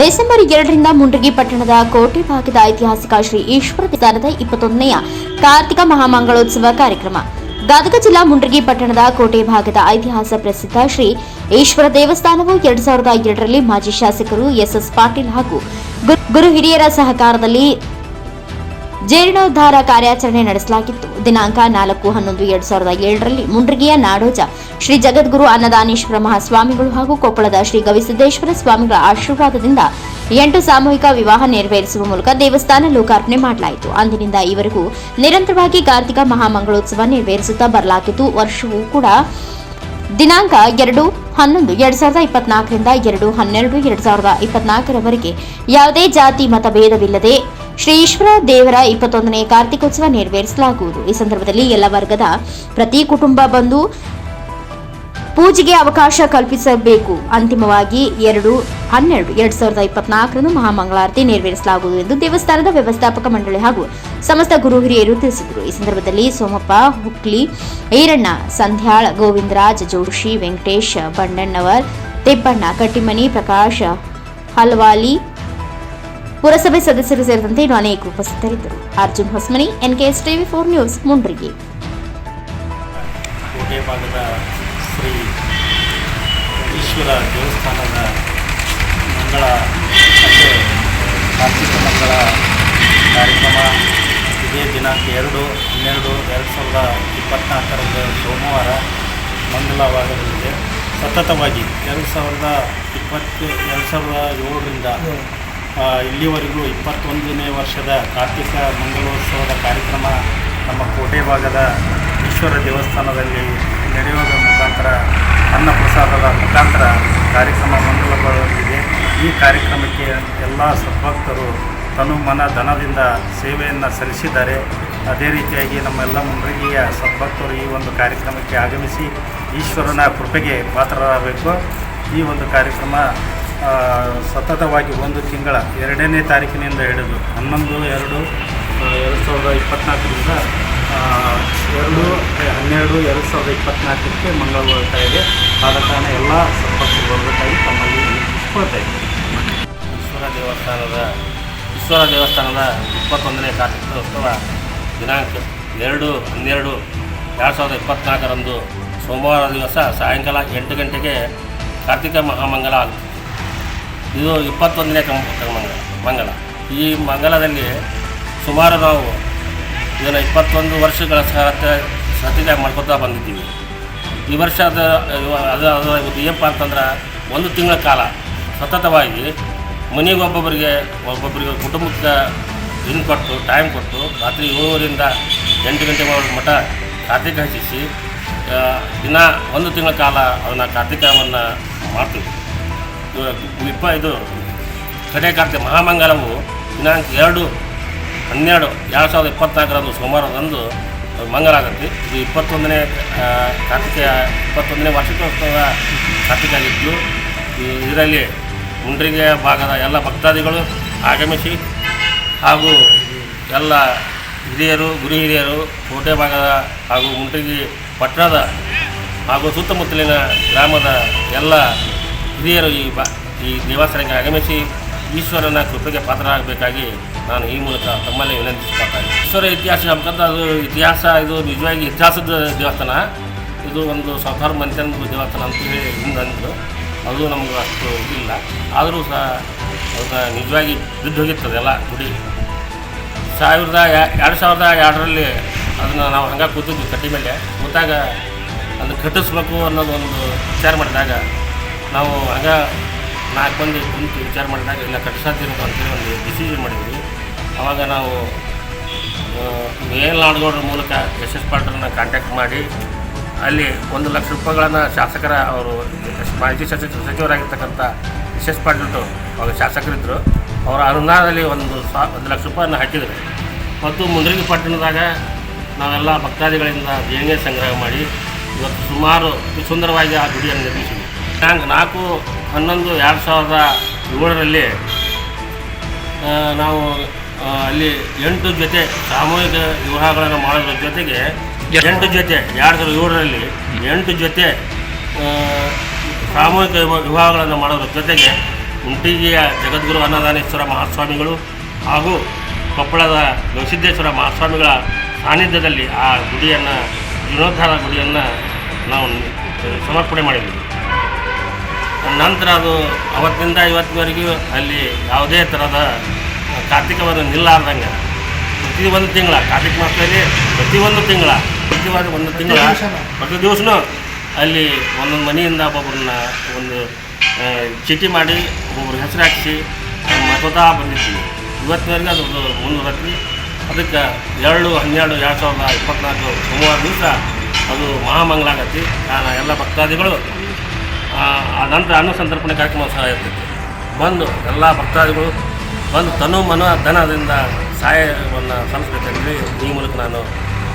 December ಎರಡರಿಂದ ಮುಂಡಗಿ ಪಟ್ಟಣದ ಕೋಟೆ ಭಾಗದ ಐತಿಹಾಸಿಕ ಶ್ರೀ ಈಶ್ವರ ದೇವಸ್ಥಾನದ ಇಪ್ಪತ್ತೊಂದನೆಯ ಕಾರ್ತಿಕ ಮಹಾಮಂಗಳೋತ್ಸವ ಕಾರ್ಯಕ್ರಮ. ಗದಗ ಜಿಲ್ಲಾ ಮುಂಡಗಿ ಪಟ್ಟಣದ ಕೋಟೆ ಭಾಗದ ಐತಿಹಾಸ ಪ್ರಸಿದ್ಧ ಶ್ರೀ ಈಶ್ವರ ದೇವಸ್ಥಾನವು ಎರಡ್ ಸಾವಿರದ ಎರಡರಲ್ಲಿ ಮಾಜಿ ಶಾಸಕರು ಎಸ್ಎಸ್ ಪಾಟೀಲ್ ಹಾಗೂ ಗುರು ಹಿರಿಯರ ಸಹಕಾರದಲ್ಲಿ ಜೀರ್ಣೋದ್ಧಾರ ಕಾರ್ಯಾಚರಣೆ ನಡೆಸಲಾಗಿತ್ತು. ದಿನಾಂಕ ನಾಲ್ಕು ಹನ್ನೊಂದು ಎರಡ್ ಸಾವಿರದ ಏಳರಲ್ಲಿ ಮುಂಡ್ರಿಗಿಯ ನಾಡೋಜ ಶ್ರೀ ಜಗದ್ಗುರು ಅನ್ನದಾನೇಶ್ವರ ಮಹಾಸ್ವಾಮಿಗಳು ಹಾಗೂ ಕೊಪ್ಪಳದ ಶ್ರೀ ಗವಿಸಿದ್ದೇಶ್ವರ ಸ್ವಾಮಿಗಳ ಆಶೀರ್ವಾದದಿಂದ ಎಂಟು ಸಾಮೂಹಿಕ ವಿವಾಹ ನೆರವೇರಿಸುವ ಮೂಲಕ ದೇವಸ್ಥಾನ ಲೋಕಾರ್ಪಣೆ ಮಾಡಲಾಯಿತು. ಅಂದಿನಿಂದ ಈವರೆಗೂ ನಿರಂತರವಾಗಿ ಕಾರ್ತಿಕ ಮಹಾಮಂಗಳೋತ್ಸವ ನೆರವೇರಿಸುತ್ತಾ ಬರಲಾಗಿದ್ದು, ವರ್ಷವೂ ಕೂಡ ದಿನಾಂಕ ಎರಡು ಹನ್ನೊಂದು ಎರಡ್ ಸಾವಿರದ ಇಪ್ಪತ್ನಾಲ್ಕರಿಂದ ಎರಡು ಹನ್ನೆರಡು ಎರಡ್ ಸಾವಿರದ ಇಪ್ಪತ್ನಾಲ್ಕರವರೆಗೆ ಯಾವುದೇ ಜಾತಿ ಮತಭೇದವಿಲ್ಲದೆ ಶ್ರೀ ಈಶ್ವರ ದೇವರ ಇಪ್ಪತ್ತೊಂದನೇ ಕಾರ್ತಿಕೋತ್ಸವ ನೆರವೇರಿಸಲಾಗುವುದು. ಈ ಸಂದರ್ಭದಲ್ಲಿ ಎಲ್ಲ ವರ್ಗದ ಪ್ರತಿ ಕುಟುಂಬ ಬಂದು ಪೂಜೆಗೆ ಅವಕಾಶ ಕಲ್ಪಿಸಬೇಕು. ಅಂತಿಮವಾಗಿ ಎರಡು, ಹನ್ನೆರಡು, ಎರಡ್ ಸಾವಿರದ ಇಪ್ಪತ್ನಾಲ್ಕರಂದು ಮಹಾಮಂಗಳಾರತಿ ನೆರವೇರಿಸಲಾಗುವುದು ಎಂದು ದೇವಸ್ಥಾನದ ವ್ಯವಸ್ಥಾಪಕ ಮಂಡಳಿ ಹಾಗೂ ಸಮಸ್ತ ಗುರು ಹಿರಿಯರು ತಿಳಿಸಿದರು. ಈ ಸಂದರ್ಭದಲ್ಲಿ ಸೋಮಪ್ಪ, ಹುಕ್ಲಿ, ಈರಣ್ಣ, ಸಂಧ್ಯಾಳ್, ಗೋವಿಂದರಾಜ್ ಜೋಶಿ ವೆಂಕಟೇಶ್ ಬಂಡಣ್ಣವರ್ ತಿಪ್ಪಣ್ಣ, ಕಟ್ಟಿಮನಿ, ಪ್ರಕಾಶ್, ಹಲ್ವಾಲಿ ಪುರಸಭೆ ಸದಸ್ಯರು ಸೇರಿದಂತೆ ಇನ್ನು ಅನೇಕ ಉಪಸ್ಥಿತರಿದ್ದರು. Arjun Hosmani, NKS TV four news, ಮುಂಡ್ರಿಗೆ. Shri ದೇವಸ್ಥಾನದ ಮಂಗಳ ಮಂಗಳ ಕಾರ್ಯಕ್ರಮ. ಇದೇ ದಿನಾಂಕ ಎರಡು, ಹನ್ನೆರಡು, ಎರಡು ಸಾವಿರದ ಇಪ್ಪತ್ನಾಲ್ಕರಂದು ಸೋಮವಾರ ಮಂಗಳವಾರದಲ್ಲಿದೆ ಸತತವಾಗಿ ಎರಡು ಸಾವಿರದ ಇಪ್ಪತ್ತು, ಎರಡು ಸಾವಿರದ ಏಳರಿಂದ ಇಲ್ಲಿವರೆಗೂ ಇಪ್ಪತ್ತೊಂದನೇ ವರ್ಷದ ಕಾರ್ತಿಕ ಮಂಗಳೋತ್ಸವದ ಕಾರ್ಯಕ್ರಮ ನಮ್ಮ ಕೋಟೆ ಭಾಗದ ಈಶ್ವರ ದೇವಸ್ಥಾನದಲ್ಲಿ ನಡೆಯುವುದರ ಮುಖಾಂತರ, ಅನ್ನ ಪ್ರಸಾದದ ಮುಖಾಂತರ ಕಾರ್ಯಕ್ರಮ ಮಂಗಳಗೊಳ್ಳಲಿದೆ ಈ ಕಾರ್ಯಕ್ರಮಕ್ಕೆ ಎಲ್ಲ ಸದ್ಭಕ್ತರು ತನು ಮನ ಧನದಿಂದ ಸೇವೆಯನ್ನು ಸಲ್ಲಿಸಿದ್ದಾರೆ. ಅದೇ ರೀತಿಯಾಗಿ ನಮ್ಮೆಲ್ಲ ಮುಂಡ್ರಿಗೆಯ ಸದ್ಭಕ್ತರು ಈ ಒಂದು ಕಾರ್ಯಕ್ರಮಕ್ಕೆ ಆಗಮಿಸಿ ಈಶ್ವರನ ಕೃಪೆಗೆ ಪಾತ್ರರಾಗಬೇಕು. ಈ ಒಂದು ಕಾರ್ಯಕ್ರಮ ಸತತವಾಗಿ ಒಂದು ತಿಂಗಳ ಎರಡನೇ ತಾರೀಕಿನಿಂದ ಹಿಡಿದು ಹನ್ನೊಂದು, ಎರಡು ಎರಡು ಸಾವಿರದ ಇಪ್ಪತ್ತ್ನಾಲ್ಕರಿಂದ ಎರಡು ಹನ್ನೆರಡು, ಎರಡು ಸಾವಿರದ ಇಪ್ಪತ್ತ್ನಾಲ್ಕಕ್ಕೆ ಬರ್ತಾ ಇದೆ ಆದ ಕಾರಣ ಎಲ್ಲ ಸಂಪರ್ಕಗೊಳ್ಳಬೇಕಾಗಿ ತಮ್ಮಲ್ಲಿ ವಿನಂತಿಸ್ಕೊಳ್ತಾ ವಿಶ್ವರ ಈಶ್ವರ ದೇವಸ್ಥಾನದ ಈಶ್ವರ ದೇವಸ್ಥಾನದ ಇಪ್ಪತ್ತೊಂದನೇ ಕಾರ್ತಿಕೋತ್ಸವ ದಿನಾಂಕ ಎರಡು, ಹನ್ನೆರಡು, ಎರಡು ಸಾವಿರದ ಇಪ್ಪತ್ತ್ನಾಲ್ಕರಂದು ಸೋಮವಾರ ದಿವಸ ಸಾಯಂಕಾಲ ಎಂಟು ಗಂಟೆಗೆ ಕಾರ್ತಿಕ ಮಹಾಮಂಗಲ ಆಗುತ್ತೆ. ಇದು ಇಪ್ಪತ್ತೊಂದನೇ ಕಂ ಮಂಗಲ ಮಂಗಲ ಈ ಮಂಗಲದಲ್ಲಿ ಸುಮಾರು ನಾವು ಇದನ್ನು ಇಪ್ಪತ್ತೊಂದು ವರ್ಷಗಳ ಸಹತೆ ಸತ್ಯ ಮಾಡ್ಕೊತಾ ಬಂದಿದ್ದೀವಿ. ಈ ವರ್ಷ ಅದು ಅದು ಅದು ಏನಪ್ಪ ಅಂತಂದ್ರೆ ಒಂದು ತಿಂಗಳ ಕಾಲ ಸತತವಾಗಿ ಮನೆಗೆ ಒಬ್ಬೊಬ್ಬರಿಗೆ ಕುಟುಂಬಕ್ಕೆ ದಿನ ಕೊಟ್ಟು ಟೈಮ್ ಕೊಟ್ಟು ರಾತ್ರಿ ಏಳುವರಿಂದ ಎಂಟು ಗಂಟೆ ಮಠ ಕಾರ್ತಿಕ ಹಚ್ಚಿಸಿ ದಿನ ಒಂದು ತಿಂಗಳ ಕಾಲ ಅದನ್ನು ಕಾರ್ತಿಕವನ್ನು ಮಾಡ್ತೀವಿ. ಇಪ್ಪ ಇದು ಕಡೆ ಕಾರ್ತಿ ಮಹಾಮಂಗಲವು ದಿನಾಂಕ ಎರಡು, ಹನ್ನೆರಡು, ಎರಡು ಸಾವಿರದ ಇಪ್ಪತ್ನಾಲ್ಕರಂದು ಸೋಮವಾರದಂದು ಮಂಗಲ ಆಗುತ್ತೆ. ಇದು ಇಪ್ಪತ್ತೊಂದನೇ ಕಾರ್ತಿಕ ಇಪ್ಪತ್ತೊಂದನೇ ವಾರ್ಷಿಕೋತ್ಸವ ಕಾರ್ತಿಕ ಆಗಿದ್ದು ಇದರಲ್ಲಿ ಮುಂಡ್ರಿಗೆ ಭಾಗದ ಎಲ್ಲ ಭಕ್ತಾದಿಗಳು ಆಗಮಿಸಿ ಹಾಗೂ ಎಲ್ಲ ಹಿರಿಯರು, ಗುರು ಹಿರಿಯರು, ಕೋಟೆ ಭಾಗದ ಹಾಗೂ ಮುಂಡ್ರಿಗಿ ಪಟ್ಟಣದ ಹಾಗೂ ಸುತ್ತಮುತ್ತಲಿನ ಗ್ರಾಮದ ಎಲ್ಲ ಹಿರಿಯರು ಈ ಬ ಈ ದೇವಸ್ಥಾನಕ್ಕೆ ಆಗಮಿಸಿ ಈಶ್ವರನ ಕೃಪೆಗೆ ಪಾತ್ರರಾಗಬೇಕಾಗಿ ನಾನು ಈ ಮೂಲಕ ತಮ್ಮಲ್ಲಿ ವಿನಂತಿಸ್ಕೊಳ್ತಾರೆ ಈಶ್ವರ ಇತಿಹಾಸ ಅಂತಂದ್ರೆ ಅದು ಇತಿಹಾಸ, ಇದು ನಿಜವಾಗಿ ಇತಿಹಾಸದ ದೇವಸ್ಥಾನ. ಇದು ಒಂದು ಸಾಕಾರ ಮನುಷ್ಯನ ದೇವಸ್ಥಾನ ಅಂತ ಹೇಳಿ ಹಿಂದೆ ಅಂದರು. ಅದು ನಮ್ಗೆ ಅಷ್ಟು ಇದಿಲ್ಲ ಆದರೂ ಸಹ ಅದನ್ನ ನಿಜವಾಗಿ ಬಿದ್ದು ಹೋಗಿರ್ತದೆ ಎಲ್ಲ ಗುಡಿ. ಸಾವಿರದ ಎರಡು ಸಾವಿರದ ಎರಡರಲ್ಲಿ ಅದನ್ನು ನಾವು ಹಂಗೆ ಕೂತಿದ್ವಿ ಕಟ್ಟಿ ಮೇಲೆ. ಕೂತಾಗ ಅದನ್ನು ಕಟ್ಟಿಸ್ಬೇಕು ಅನ್ನೋದು ಒಂದು ವಿಚಾರ ಮಾಡಿದಾಗ ನಾವು ಆಗ ನಾಲ್ಕು ಮಂದಿ ಕುಂತು ವಿಚಾರ ಮಾಡಿದಾಗ, ಇಲ್ಲ ಕಟ್ಟಿಸತ್ತೀವಿ ಅಂತೇಳಿ ಒಂದು ಡಿಸಿಷನ್ ಮಾಡಿದ್ವಿ. ಆವಾಗ ನಾವು ಮೇಲ್ ನಾಡಗೌಡರ ಮೂಲಕ ಎಸ್ ಎಸ್ ಪಾಟೀಲ್ನ ಕಾಂಟ್ಯಾಕ್ಟ್ ಮಾಡಿ, ಅಲ್ಲಿ ಒಂದು ಲಕ್ಷ ರೂಪಾಯಿಗಳನ್ನು ಶಾಸಕರ ಅವರು ಮಾಹಿತಿ ಸಚಿವ ಸಚಿವರಾಗಿರ್ತಕ್ಕಂಥ ಎಸ್ ಎಸ್ ಪಾಟೀಲ್ ಅವಾಗ ಶಾಸಕರಿದ್ದರು ಅವರ ಅನುದಾನದಲ್ಲಿ ಒಂದು ಸಾ, ಒಂದು ಲಕ್ಷ ರೂಪಾಯಿನ ಹಾಕಿದರು. ಮತ್ತು ಮುಂದ್ರಿಗಿ ಪಟ್ಟಣದಾಗ ನಾವೆಲ್ಲ ಭಕ್ತಾದಿಗಳಿಂದ ದೇಣಿಗೆ ಸಂಗ್ರಹ ಮಾಡಿ, ಇವತ್ತು ಸುಮಾರು ಸುಂದರವಾಗಿ ಆ ಗುಡಿಯನ್ನು ನಿರ್ಮಿಸಿದ್ವಿ. ದಿನಾಂಕ ನಾಲ್ಕು ಹನ್ನೊಂದು ಎರಡು ಸಾವಿರದ ಏಳರಲ್ಲಿ ನಾವು ಅಲ್ಲಿ ಎಂಟು ಜೊತೆ ಸಾಮೂಹಿಕ ವಿವಾಹಗಳನ್ನು ಮಾಡೋದ್ರ ಜೊತೆಗೆ ಎಂಟು ಜೊತೆ ಎರಡು ಸಾವಿರದ ಏಳರಲ್ಲಿ ಎಂಟು ಜೊತೆ ಸಾಮೂಹಿಕ ವಿವಾಹ- ವಿವಾಹಗಳನ್ನು ಮಾಡೋದ್ರ ಜೊತೆಗೆ ಉಂಟಿಗೆಯ ಜಗದ್ಗುರು ಅನ್ನದಾನೇಶ್ವರ ಮಹಾಸ್ವಾಮಿಗಳು ಹಾಗೂ ಕೊಪ್ಪಳದ ಗವಿಸಿದ್ದೇಶ್ವರ ಮಹಾಸ್ವಾಮಿಗಳ ಸಾನ್ನಿಧ್ಯದಲ್ಲಿ ಆ ಗುಡಿಯನ್ನು ಜೀರ್ಣೋದ್ಧಾರ ಗುಡಿಯನ್ನು ನಾವು ಸಮರ್ಪಣೆ ಮಾಡಿದ್ವಿ. ನಂತರ ಅದು ಅವತ್ತಿಂದ ಇವತ್ತಿನವರೆಗೂ ಅಲ್ಲಿ ಯಾವುದೇ ಥರದ ಕಾರ್ತಿಕವಾದ ನಿಲ್ಲಾರ್ದಂಗೆ ಪ್ರತಿ ಒಂದು ತಿಂಗಳ ಕಾರ್ತಿಕ ಮಾಸದಲ್ಲಿ ಪ್ರತಿಯೊಂದು ತಿಂಗಳ ಪ್ರತಿವಾದ ಒಂದು ತಿಂಗಳ ಪ್ರತಿ ದಿವಸನೂ ಅಲ್ಲಿ ಒಂದೊಂದು ಮನೆಯಿಂದ ಒಬ್ಬೊಬ್ಬರನ್ನ ಒಂದು ಚೀಟಿ ಮಾಡಿ ಒಬ್ಬೊಬ್ರು ಹೆಸರು ಹಾಕಿಸಿ ಮತದಾ ಬಂದಿದ್ವಿ ಇವತ್ತಿನವರೆಗೆ ಅದ್ರದ್ದು ಮುಂದುವರೆದ್ವಿ ಅದಕ್ಕೆ ಎರಡು ಹನ್ನೆರಡು ಎರಡು ಸಾವಿರದ ಇಪ್ಪತ್ನಾಲ್ಕು ಸೋಮವಾರ ದಿವಸ ಅದು ಮಹಾಮಂಗಲ ಆಗತ್ತೆ ಕಾರಣ ಎಲ್ಲ ಭಕ್ತಾದಿಗಳು ನಂತರ ಅನ್ನ ಸಂತರ್ಪಣೆ ಕಾರ್ಯಕ್ರಮ ಸಹ ಇರ್ತೈತಿ. ಬಂದು ಎಲ್ಲ ಭಕ್ತಾದಿಗಳು ಬಂದು ತನು ಮನ ಧನದಿಂದ ಸಹಾಯವನ್ನು ಸಂಸ್ಕೃತಿ ಈ ಮೂಲಕ ನಾನು